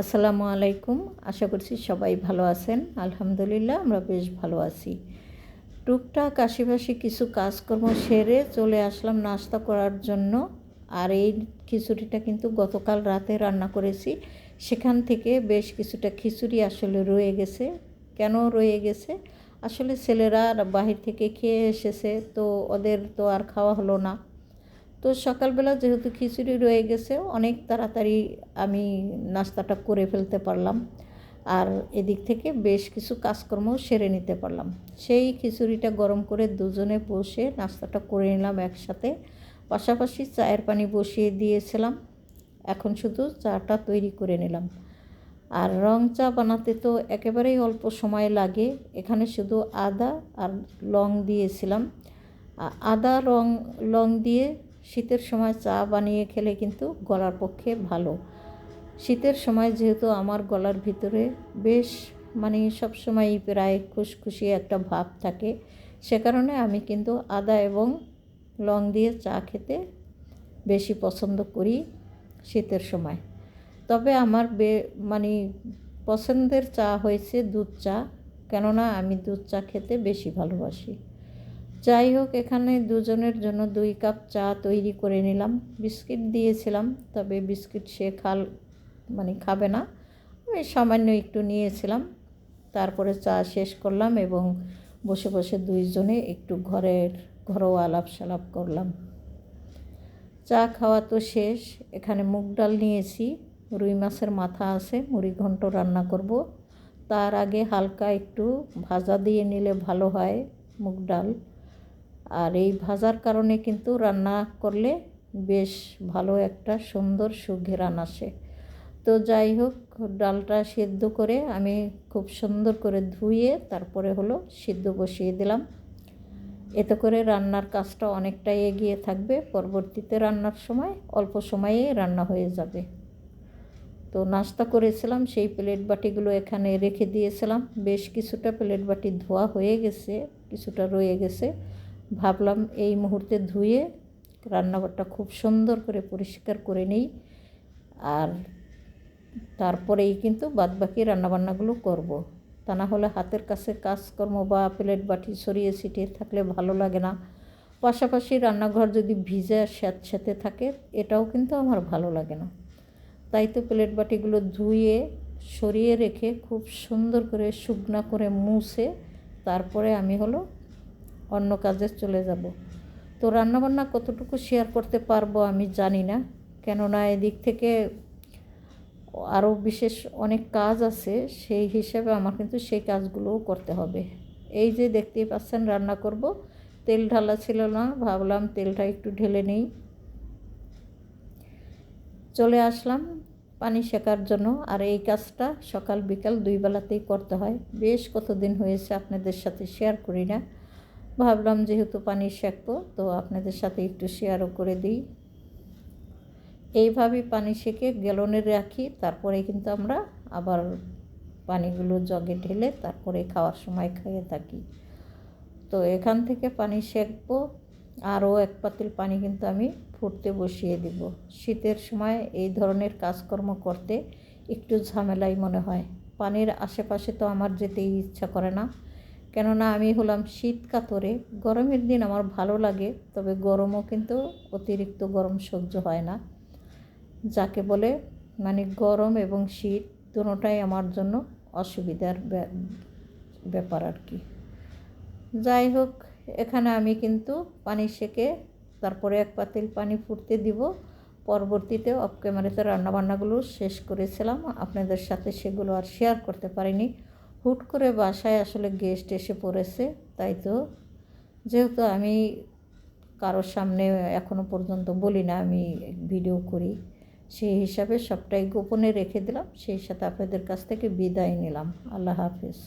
আসসালামু আলাইকুম। আশা করছি সবাই ভালো আছেন। আলহামদুলিল্লাহ, আমরা বেশ ভালো আছি। টুকটাক আশেপাশে কিছু কাজকর্ম সেরে চলে আসলাম নাস্তা করার জন্য। আর এই খিচুড়িটা কিন্তু গতকাল রাতে রান্না করেছি। সেখান থেকে বেশ কিছুটা খিচুড়ি আসলে রয়ে গেছে। কেন রয়ে গেছে? আসলে ছেলেরা বাহির থেকে খেয়ে এসেছে, তো ওদের তো আর খাওয়া হলো না। তো সকালবেলা যেহেতু খিচুড়ি রয়ে গেছে, অনেক তাড়াতাড়ি আমি নাস্তাটা করে ফেলতে পারলাম। আর এদিক থেকে বেশ কিছু কাজকর্ম সেরে নিতে পারলাম। সেই খিচুড়িটা গরম করে দুজনে বসে নাস্তাটা করে নিলাম একসাথে। পাশাপাশি চায়ের পানি বসিয়ে দিয়েছিলাম। এখন শুধু চাটা তৈরি করে নিলাম। আর রং চা বানাতে তো একেবারেই অল্প সময় লাগে। এখানে শুধু আদা আর লং দিয়েছিলাম। আদা রং, লং দিয়ে শীতের সময় চা বানিয়ে খেলে কিন্তু গলার পক্ষে ভালো। শীতের সময় যেহেতু আমার গলার ভিতরে বেশ মানে সবসময়ই প্রায় খুশখুশি একটা ভাব থাকে, সে কারণে আমি কিন্তু আদা এবং লং দিয়ে চা খেতে বেশি পছন্দ করি শীতের সময়। তবে আমার বে মানে পছন্দের চা হয়েছে দুধ চা, কেননা আমি দুধ চা খেতে বেশি ভালোবাসি। যাই হোক, এখানে দুজনের জন্য দুই কাপ চা তৈরি করে নিলাম। বিস্কিট দিয়েছিলাম, তবে বিস্কিট সে খাল মানে খাবে না। আমি সামান্য একটু নিয়েছিলাম। তারপরে চা শেষ করলাম এবং বসে বসে দুইজনে একটু ঘরের ঘরোয়া আলাপ সালাপ করলাম। চা খাওয়া তো শেষ। এখানে মুগ ডাল নিয়েছি। রুই মাছের মাথা আছে, মুড়ি ঘন্ট রান্না করব। তার আগে হালকা একটু ভাজা দিয়ে নিলে ভালো হয় মুগ ডাল। আর এই ভাজার কারণে কিন্তু রান্না করলে বেশ ভালো একটা সুন্দর সুঘেরান আসে। তো যাই হোক, ডালটা সেদ্ধ করে আমি খুব সুন্দর করে ধুয়ে তারপরে হলো সিদ্ধ বসিয়ে দিলাম। এতে করে রান্নার কাজটা অনেকটাই এগিয়ে থাকবে। পরবর্তীতে রান্নার সময় অল্প সময়ে রান্না হয়ে যাবে। তো নাস্তা করেছিলাম, সেই প্লেট বাটিগুলো এখানে রেখে দিয়েছিলাম। বেশ কিছুটা প্লেট বাটি ধোয়া হয়ে গেছে, কিছুটা রয়ে গেছে। ভাবলাম এই মুহূর্তে ধুয়ে রান্নাঘরটা খুব সুন্দর করে পরিষ্কার করে নিই। আর তারপরেই কিন্তু বাদবাকি রান্নাবান্নাগুলো করব। তা না হলে হাতের কাছে কাজকর্ম বা প্লেট বাটি সরিয়ে ছিটিয়ে থাকলে ভালো লাগে না। পাশাপাশি রান্নাঘর যদি ভিজে স্যাঁতস্যাঁতে থাকে, এটাও কিন্তু আমার ভালো লাগে না। তাই তো প্লেট বাটিগুলো ধুয়ে, সরিয়ে রেখে খুব সুন্দর করে শুকনা করে মুছে, তারপরে আমি হলো অন্য কাজে চলে যাব। তো রান্নাবান্না কতটুকু শেয়ার করতে পারব আমি জানি না। কেননা এদিক থেকে আরও বিশেষ অনেক কাজ আছে, সেই হিসেবে আমার কিন্তু সেই কাজগুলোও করতে হবে। এই যে দেখতেই পাচ্ছেন রান্না করব। তেল ঢালা ছিল না, ভাবলাম তেলটা একটু ঢেলে নেই। চলে আসলাম পানি শেখার জন্য। আর এই কাজটা সকাল বিকাল দুই বেলাতেই করতে হয়। বেশ কতদিন হয়েছে আপনাদের সাথে শেয়ার করি না। ভাবলাম যেহেতু পানি শেখবো তো আপনাদের সাথে একটু শেয়ারও করে দিই। এইভাবেই পানি সেকে গ্যালনে রাখি, তারপরে কিন্তু আমরা আবার পানিগুলো জগে ঢেলে তারপরে খাওয়ার সময় খাইয়ে থাকি। তো এখান থেকে পানি সেকবো, আরও এক পাতিল পানি কিন্তু আমি ফুটতে বসিয়ে দিব। শীতের সময় এই ধরনের কাজকর্ম করতে একটু ঝামেলাই মনে হয়। পানির আশেপাশে তো আমার যেতেই ইচ্ছা করে না। কেননা আমি হলাম শীত কাতরে। গরমের দিন আমার ভালো লাগে, তবে গরমও কিন্তু অতিরিক্ত গরম সহ্য হয় না। যাকে বলে মানে গরম এবং শীত দুটোটাই আমার জন্য অসুবিধার ব্যাপার আর কি। যাই হোক, এখানে আমি কিন্তু পানি সেকে তারপরে এক পাতিল পানি ফুটতে দিব। পরবর্তীতে অফ ক্যামেরাতে রান্নাবান্নাগুলো শেষ করেছিলাম। আপনাদের সাথে সেগুলো আর শেয়ার করতে পারিনি। হুট করে বাসায় আসলে গেস্ট এসে পড়েছে, তাই তো? যেহেতু আমি কারোর সামনে এখনও পর্যন্ত বলি না, আমি ভিডিও করি, সেই হিসাবে সবটাই গোপনে রেখে দিলাম, সেই সাথে আপনাদের কাছ থেকে বিদায় নিলাম। আল্লাহ হাফিজ।